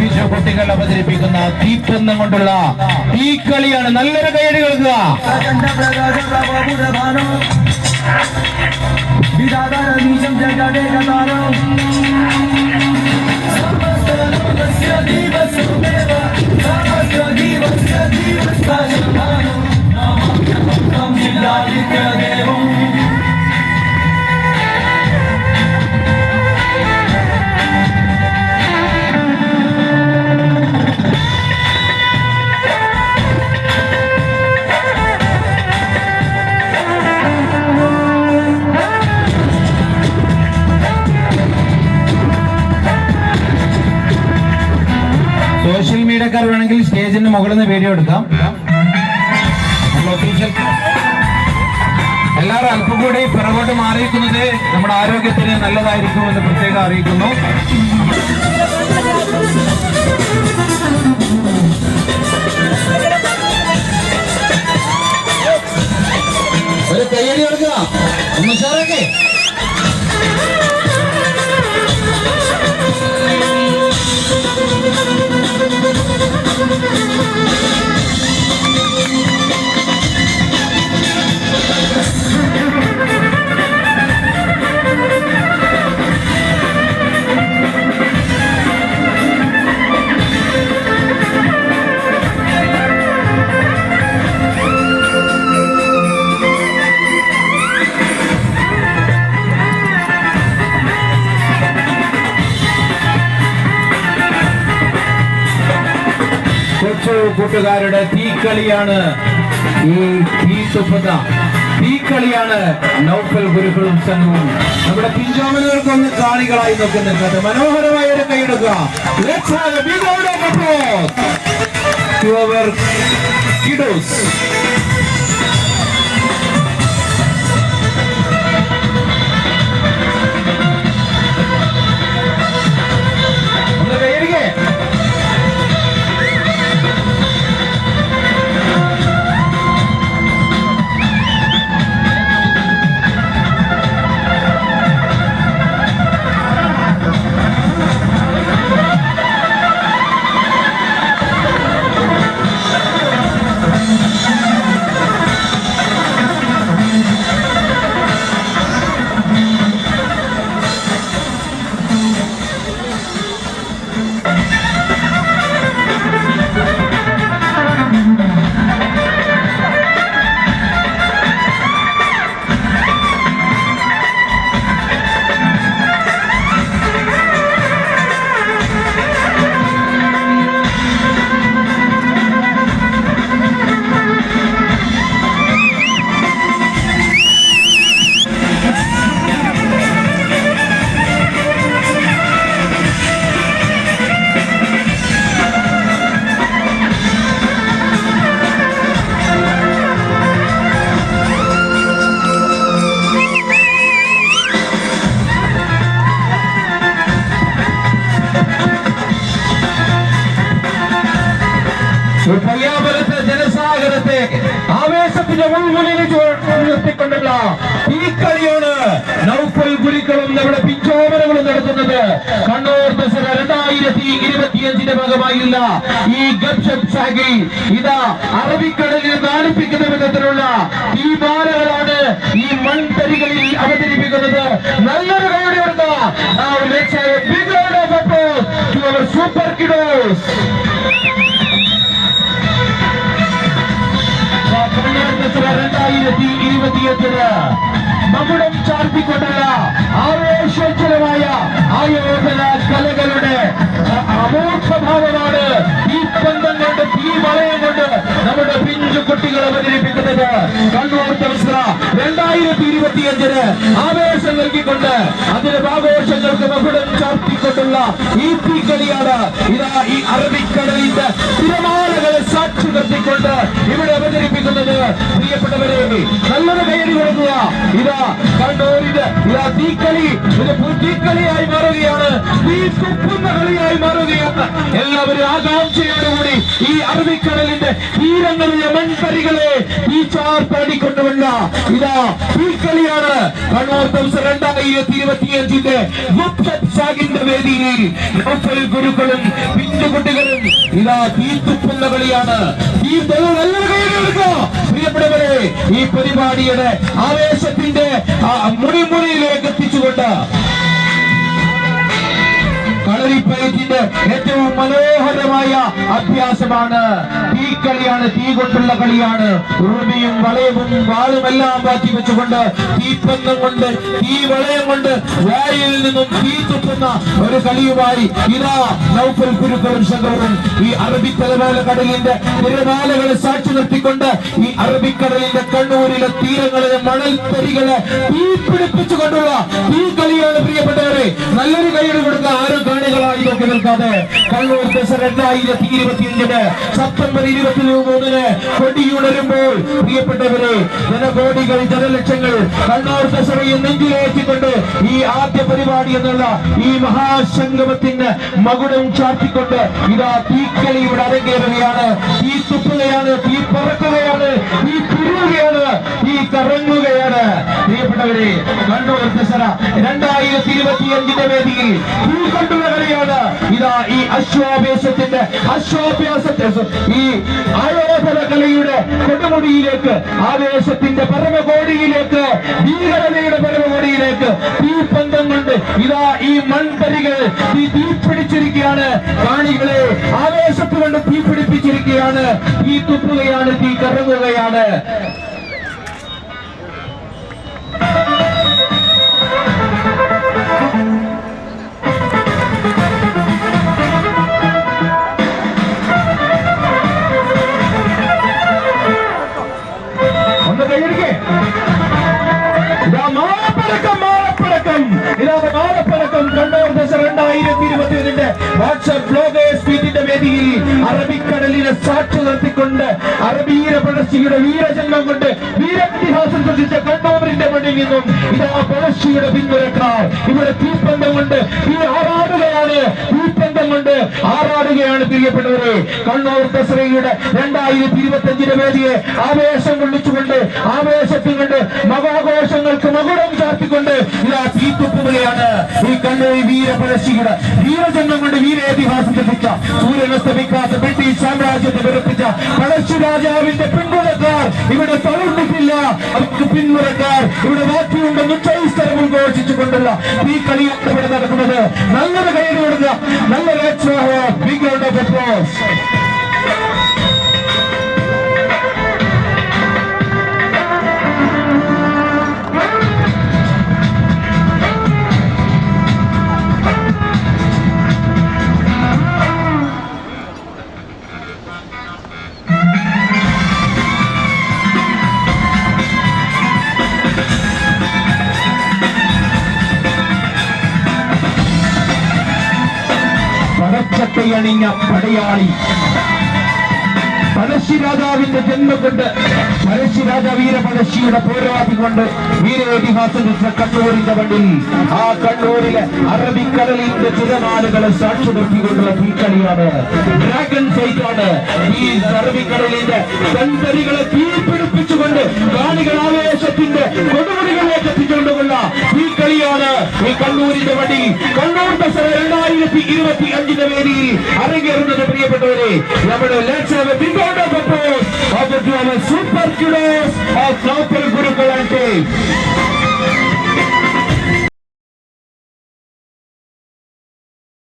പിജു കുട്ടികൾ അവതരിപ്പിക്കുന്ന തീപ്പന്തം കൊണ്ടുള്ള തീക്കളിയാണ് നല്ലൊരു കൈയടി കേൾക്കുക വിധാതാരം വേണമെങ്കിൽ സ്റ്റേജിന് മുകളിൽ നിന്ന് വീഡിയോ എടുക്കാം ഒഫീഷ്യൽ എല്ലാവരും അല്പം കൂടി പിറകോട്ട് മാറിയിരിക്കുന്നത് നമ്മുടെ ആരോഗ്യത്തിന് നല്ലതായിരിക്കും എന്ന് പ്രത്യേകം അറിയിക്കുന്നു. ഒരു കയ്യടി കൊടുക്കുക ഒന്ന് ഉഷാറാക്കേ. കൊച്ചു കൂട്ടുകാരുടെ തീക്കളിയാണ് ഈ തീ തുപ്പുന്ന തീക്കളിയാണ് നൗഫൽ ഗുരുക്കളും സംഘവും. നമ്മുടെ പിഞ്ചോമനുകൾക്ക് ഒന്ന് കാണികളായി നോക്കുന്നുണ്ട്. മനോഹരമായ ഒരു കൈയെടുക്കുക. Let's have a big round of. ആവേശത്തിന്റെ മുൾമുനയിൽ നിർത്തിക്കൊണ്ടുള്ള ഈ കളിയാണ് നൗഫൽ ഗുരുക്കളും നമ്മുടെ പിഞ്ചോമനകളും നടത്തുന്നത്. കണ്ണൂർ ദസറ രണ്ടായിരത്തി ഇരുപത്തിയഞ്ചിന്റെ ഭാഗമായുള്ള ഈ ഗപ്ഷപ് ശാഖി ഇതാ അറബിക്കടലിൽ നാണിപ്പിക്കുന്ന വിധത്തിലുള്ള ഈ മാലകളാണ് ഈ മൺതരികളിൽ അവതരിപ്പിക്കുന്നത്. നല്ലൊരു കൈയുടെ സൂപ്പർ let's മകുടം ചാർത്തിക്കൊണ്ടുള്ള ആവേശോജ്വലമായ ആയോധന കലകളുടെ കുട്ടികൾ അവതരിപ്പിക്കുന്നത് കണ്ണൂർ ദസറ രണ്ടായിരത്തി ഇരുപത്തിയഞ്ചിന് ആവേശം നൽകിക്കൊണ്ട് അതിന് ആഘോഷങ്ങൾക്ക് മകുടം ചാർത്തിക്കൊണ്ടുള്ള ഈ തീക്കളിയാണ് ഇതാ ഈ അറബിക്കടലിന്റെ തിരമാലകളെ സാക്ഷി നിർത്തിക്കൊണ്ട് ഇവിടെ അവതരിപ്പിക്കുന്നത്. പ്രിയപ്പെട്ടവരെ നല്ലൊരു കയറി കൊടുക്കുക. ഇതാ കണ്ണൂരിന്റെ ഇതാ തീക്കളി ഇത് തീക്കളിയായി മാറുകയാണ്. തീ തുപ്പുന്ന കളിയായി മാറുകയാണ്. എല്ലാവരും ആകാംക്ഷയോടുകൂടി ഈ അറബിക്കടലിന്റെ തീരങ്ങളിലെ മൺപരികളെ ഈ ചാർത്താടിക്കൊണ്ടുവന്ന ഇതാ കളിയാണ് കണ്ണൂർ ദിവസം രണ്ടായിരത്തി ഇരുപത്തിയഞ്ചിന്റെ സാഗിന്റെ വേദിയിൽ ഗുരുക്കളും പിന്തുകുട്ടികളും ഇതാ തീർത്തുപ്പുന്ന കളിയാണ്. പ്രിയപ്പെട്ടവരെ ഈ പരിപാടിയുടെ ആവേശത്തിന്റെ മുടിമുറിയിലേക്ക് എത്തിച്ചുകൊണ്ട് കളരിപ്പയറ്റിന്റെ ഏറ്റവും മനോഹരമായ അഭ്യാസമാണ്. തീ കളിയാണ് തീ കൊണ്ടുള്ള കളിയാണ്. ഉറുമിയും വളയവും വാളും എല്ലാം മാറ്റി വെച്ചുകൊണ്ട് തീപ്പന്തം കൊണ്ട് തീ വളയം കൊണ്ട് വായിൽ നിന്നും തീ തുപ്പുന്ന ഒരു കളിയുമായി ഇതാ നൗഫൽ കുരുക്കളും ശങ്കറും ഈ അറബി തലമാല കടലിന്റെ തിരമാലകളെ സാക്ഷി നിർത്തിക്കൊണ്ട് ഈ അറബിക്കടലിന്റെ കണ്ണൂരിലെ തീരങ്ങളിലെ മണൽത്തരികളെ തീ പിടിപ്പിച്ചുകൊണ്ടുള്ള തീ കളിയാണ് പ്രിയപ്പെട്ടവരെ. നല്ലൊരു കൈയ്യടി കൊടുത്ത ആരും കാണികളായി നോക്കി നിൽക്കാതെ കണ്ണൂർ ദശ രണ്ടായിരത്തി ഇരുപത്തിയഞ്ചിന് സെപ്റ്റംബർ ഇരുപത്തി മൂന്നിന് കൊടിയുണരുമ്പോൾ പ്രിയപ്പെട്ടവരെ ജനകോടികൾ ജനലക്ഷങ്ങൾ കണ്ണൂർ ദശറയെ നെഞ്ചിലേറ്റിക്കൊണ്ട് ഈ ആദ്യ പരിപാടി എന്നുള്ള ഈ മഹാസംഗമത്തിന് മകുടം ചാർത്തിക്കൊണ്ട് ഇതാ തീക്കളി ഇവിടെ അരങ്ങേറുകയാണ്. തീ തുപ്പുകയാണ് തീ പറക്കുകയാണ് തീ പിരിയുകയാണ് തീ കറങ്ങുകയാണ്. പ്രിയപ്പെട്ടവരെ കണ്ണൂർ ദസറ രണ്ടായിരത്തി ഇരുപത്തിയഞ്ചിന്റെ വേദിയിൽ തീ കൊണ്ടുള്ള കളിയാണ് ഇതാ ഈ അശ്വാഭ്യാസത്തിന്റെ അശ്വാഭ്യാസത്തെ ഈ ആയോധന കലയുടെ കൊടുമുടിയിലേക്ക് ആവേശത്തിന്റെ പരമകോടിയിലേക്ക് ഭീകരതയുടെ പരമകോടിയിലേക്ക് തീപ്പന്തം കൊണ്ട് ഇതാ ഈ മൺപരികൾ ഈ തീപിടിച്ചിരിക്കുകയാണ്. കാണികളെ ആവേശത്ത് കൊണ്ട് തീപിടിപ്പിച്ചിരിക്കുകയാണ്. തീ തുപ്പുകയാണ് തീ കറങ്ങുകയാണ്. Watch a blow. വേദിയിൽ അറബിക്കടലിനെ സാക്ഷി നിർത്തിക്കൊണ്ട് അറബീര പഴശ്ശിയുടെ വീരജന്മം കൊണ്ട് വീരപ്രതിഹാസം സൃഷ്ടിച്ച കണ്ണൂരിന്റെ മണ്ണിൽ നിന്നും ഇതാ പഴശ്ശിയുടെ പിന്തുണക്കാർ. ഇവിടെ തീപ്പന്തം കൊണ്ട് ഈ ആറാടുകയാണ് തീപ്പന്തം കൊണ്ട് ആറാടുകയാണ് പ്രിയപ്പെട്ടവരെ? കണ്ണൂർ ദസറയുടെ രണ്ടായിരത്തി ഇരുപത്തി അഞ്ചിന്റെ വേദിയെ ആവേശം കൊള്ളിച്ചുകൊണ്ട് ആവേശത്തിൽ കൊണ്ട് മകാഘോഷങ്ങൾക്ക് മകുടം ചാർത്തിക്കൊണ്ട് ഇതാ തീത്തുപ്പുകയാണ് ഈ കണ്ണൂർ വീരപഴശ്ശിയുടെ വീരജന്മം കൊണ്ട് വീരേതിഹാസം ലഭിച്ച വികാസ ബ്രിട്ടീഷ് സാമ്രാജ്യത്തെ വിറപ്പിച്ച പഴശ്ശു രാജാവിന്റെ പിന്മുറക്കാർ ഇവിടെ തളർന്നിട്ടില്ല. അവർക്ക് പിന്മുറക്കാർ ഇവിടെ ബാക്കിയുണ്ടെന്ന് ചൈസ്തരം ഉദ്ഘോഷിച്ചുകൊണ്ടുള്ള ഈ കളിയാണ് ഇവിടെ നടക്കുന്നത്. നല്ലൊരു കൈ കൊടുക്കുക. നല്ലൊരു അണിഞ്ഞ പടയാളി. പഴശ്ശി രാജാവിന്റെ ജന്മം കൊണ്ട് പഴശ്ശി രാജ വീര പഴശ്ശിയുടെ പോരാടി കൊണ്ട് വീരേതിഹാസം രചിച്ച കണ്ണൂരിന്റെ മണ്ണിൽ ആ കണ്ണൂരിലെ അറബിക്കടലിന്റെ തിരമാലകളെ സാക്ഷി നിർത്തിക്കൊണ്ടുള്ള തീക്കളിയാണ്. ഡ്രാഗൺ ഫൈറ്റ് ആണ്. ഈ അറബിക്കടലിന്റെ കൺതരികളെ തീപിടിപ്പിച്ചുകൊണ്ട് കാണികൾ ആവേശത്തിന്റെ കൊടുമുടികളിലേക്ക് എത്തിച്ചുകൊണ്ടുള്ള തീക്കളിയാണ് കളിയാണ് ഈ കണ്ണൂരിന്റെ വടി കണ്ണൂർ രണ്ടായിരത്തി ഇരുപത്തി അഞ്ചിന്റെ വേദിയിൽ അരങ്ങേറുന്നത് പ്രിയപ്പെട്ടവരെ നമ്മുടെ സൂപ്പർ ക്യൂഡോസ് ഓഫ് നോപ്പൽ ഗുരുക്കൾ ആൻഡ് ടീം